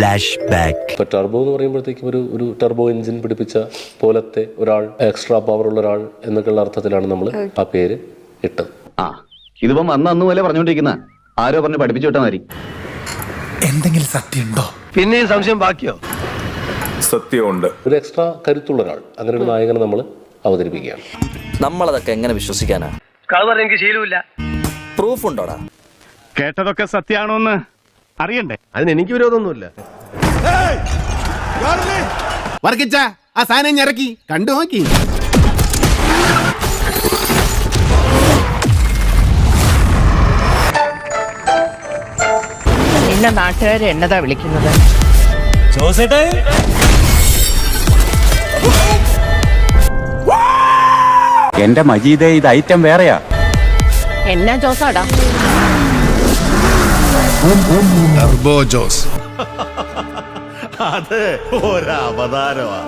Flash back ഇപ്പൊ turbo എന്ന് പറയുമ്പോഴത്തേക്കും ഒരു ഒരു ടർബോ എഞ്ചിൻ പിടിപ്പിച്ച പോലത്തെ ഒരാൾ എക്സ്ട്രാ പവർ ഉള്ള ഒരാൾ എന്നൊക്കെയുള്ള അർത്ഥത്തിലാണ് നമ്മൾ ആ പേര് ഇട്ടത്. ആ ഇതിപ്പം അന്ന് അന്ന് പോലെ പറഞ്ഞോണ്ടിരിക്കുന്ന ആരോ പറഞ്ഞു പഠിപ്പിച്ചു വിട്ടാൽ മതി എന്തെങ്കിലും സത്യമുണ്ടോ? പിന്നെയും സംശയം ബാക്കിയോ? സത്യമുണ്ട്. ഒരു എക്സ്ട്രാ കരുത്തുള്ള ഒരാൾ അങ്ങനെ ഒരു നായകനെ നമ്മൾ അവതരിപ്പിക്കുകയാണ്. നമ്മളതൊക്കെ എങ്ങനെ വിശ്വസിക്കാനാ? പറഞ്ഞ എനിക്ക് ശീലമില്ല. പ്രൂഫ് ഉണ്ടോടാ കേട്ടതൊക്കെ സത്യാണോന്ന് അറിയണ്ടേ? അതിന് എനിക്ക് വിരോധമൊന്നുമില്ല. വർക്കിച്ച ആ സാധനം ഇറക്കി. കണ്ടു നോക്കി. എന്നെ നാട്ടുകാർ എന്നതാ വിളിക്കുന്നത്? എന്റെ മജീദേ ഇത് ഐറ്റം വേറെയാ. എന്നാ ജോസാടാ? ടർബോ ജോസ് അത് ഒരവതാരമാ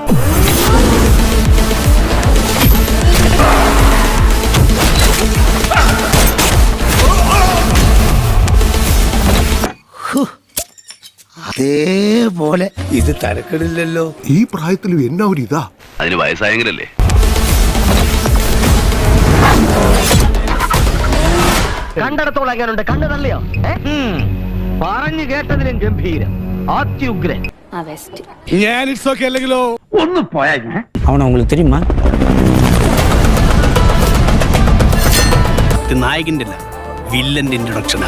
അതേപോലെ. ഇത് തരക്കെടില്ലല്ലോ ഈ പ്രായത്തിലും എന്നാ ഒരു ഇതാ? അതിന് വയസ്സായെങ്കിലല്ലേ? കണ്ടിടത്തോളം എങ്ങനെയുണ്ട് കണ്ടു തള്ളിയോ പറഞ്ഞു കേട്ടതിലും ഗംഭീരം അത്യുഗ്രൻ ഞാൻ ഇറ്റ്സ് ഓക്കെ അല്ലെങ്കിലോ ഒന്ന് പോയാ ഞാൻ അവനെ உங்களுக்கு தெரியுமா നായകന്റെ വില്ലന്റെ ഇൻട്രൊഡക്ഷനാ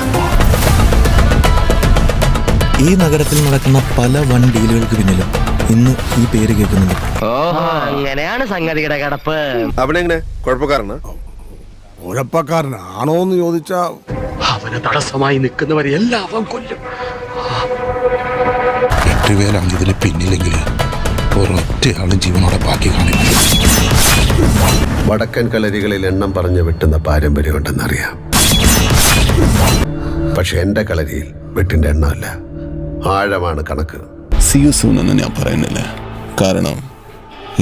ഈ നഗരത്തിൽ നടക്കുന്ന പല വൺ ഡീലുകൾക്ക് പിന്നിലും ഇന്ന് ഈ പേര് കേൾക്കുന്നുണ്ട് അങ്ങനെയാണ് സംഗതിയുടെ കിടപ്പ് അവിടെ എങ്ങനെ കുഴപ്പക്കാരനാ ഉഴപ്പക്കാരനാണോ എന്ന് ചോദിച്ചാ അവന് തടസ്സമായി നിൽക്കുന്നവരെ എല്ലാവരും കൊല്ലും. എട്ടുപേരാണ് ഇതിന് പിന്നിലെങ്കിൽ ഒരൊറ്റയാളും ജീവനോടെ ബാക്കി കാണില്ല. വടക്കൻ കളരികളിൽ എണ്ണം പറഞ്ഞു വെട്ടുന്ന പാരമ്പര്യമുണ്ടെന്നറിയാം പക്ഷെ എന്റെ കളരിയിൽ വെട്ടിന്റെ എണ്ണമല്ല. ആഴമാണ് കണക്ക്. സിയു സൂൺ എന്ന് ഞാൻ പറയുന്നില്ല. കാരണം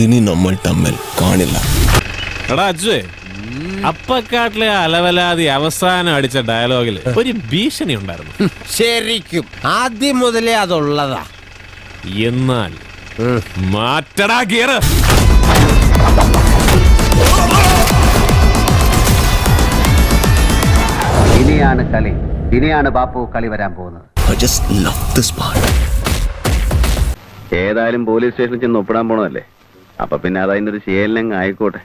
ഇനി നമ്മൾ തമ്മിൽ കാണില്ല. എടാ അജുവേ അപ്പക്കാട്ടിലെ അലവലാതി അവസാനം അടിച്ച ഡയലോഗിൽ ഒരു ഭീഷണി ഉണ്ടായിരുന്നു. ശരിക്കും. ആദ്യം മുതലേ അതുള്ളതാ. എന്നാൽ മാറ്റടാ ഗിയർ ഇനിയാണ് കളി. ഇനിയാണ് ബാപ്പു കളി വരാൻ പോകുന്നത്. ഏതായാലും പോലീസ് സ്റ്റേഷനിൽ ചെന്ന് ഒപ്പിടാൻ പോണതല്ലേ? അപ്പൊ പിന്നെ അത് അതിന്റെ ഒരു ശീലങ്ങ് ആയിക്കോട്ടെ.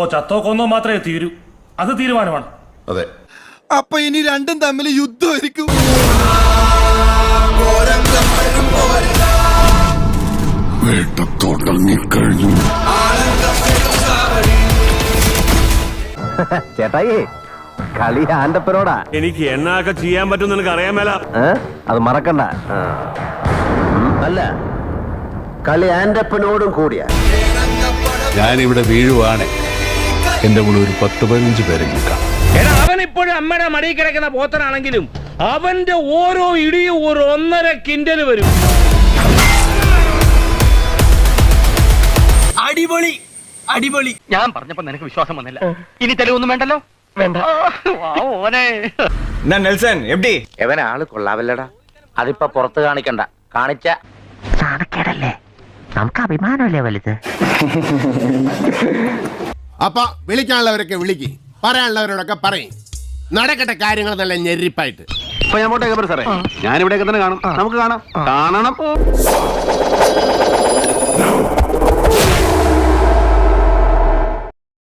അപ്പോ ചത്തോ കൊന്നോ മാത്രമേ തീരൂ. അത് തീരുമാനമാണ്. അതെ. അപ്പൊ ഇനി രണ്ടും തമ്മിൽ യുദ്ധമായിരിക്കും വേട്ടത്തോട്ടങ്ങിക്കഴിഞ്ഞു ചേട്ടായി കളി ആന്റപ്പനോടാ എനിക്ക് എന്നാക്കെ ചെയ്യാൻ പറ്റും നിനക്ക് അറിയാൻ മേല. അത് മറക്കണ്ട. അല്ല കളി ആൻഡപ്പനോടും കൂടിയാ. ഞാനിവിടെ വീഴുവാണ്. എന്റെ കൂടെ ഒരു പത്ത് പതിനഞ്ച് പേരെ നിൽക്കാം. എടാ അവൻ ഇപ്പോഴും അമ്മയുടെ മടിയിൽ കിടക്കുന്ന പോത്തനാണെങ്കിലും അവന്റെ ഓരോ ഇടിയും ഒരു ഒന്നര കിൻഡൽ വരും. അടിപൊളി അടിപൊളി. ഞാൻ പറഞ്ഞപ്പോ നിനക്ക് വിശ്വാസം വന്നില്ല. ഇനി തെളിവൊന്നും വേണ്ടല്ലോ? വേണ്ട. ഓനെ നെൽസൺ എവിടെ? എവൻ ആൾ കൊള്ളാവല്ലടാ. അതിപ്പോ പുറത്ത് കാണിക്കണ്ട. കാണിച്ച നാണക്കേടല്ലേ നമുക്ക് അഭിമാനമല്ലേ വലുത്? അപ്പൊ വിളിക്കാനുള്ളവരൊക്കെ വിളിക്ക്. പറയാനുള്ളവരോടൊക്കെ പറയും. നടക്കട്ടെ കാര്യങ്ങൾ നല്ല ഞെരിപ്പായിട്ട് ഞാൻ ഇവിടെയൊക്കെ തന്നെ കാണും. നമുക്ക് കാണാം. കാണണം.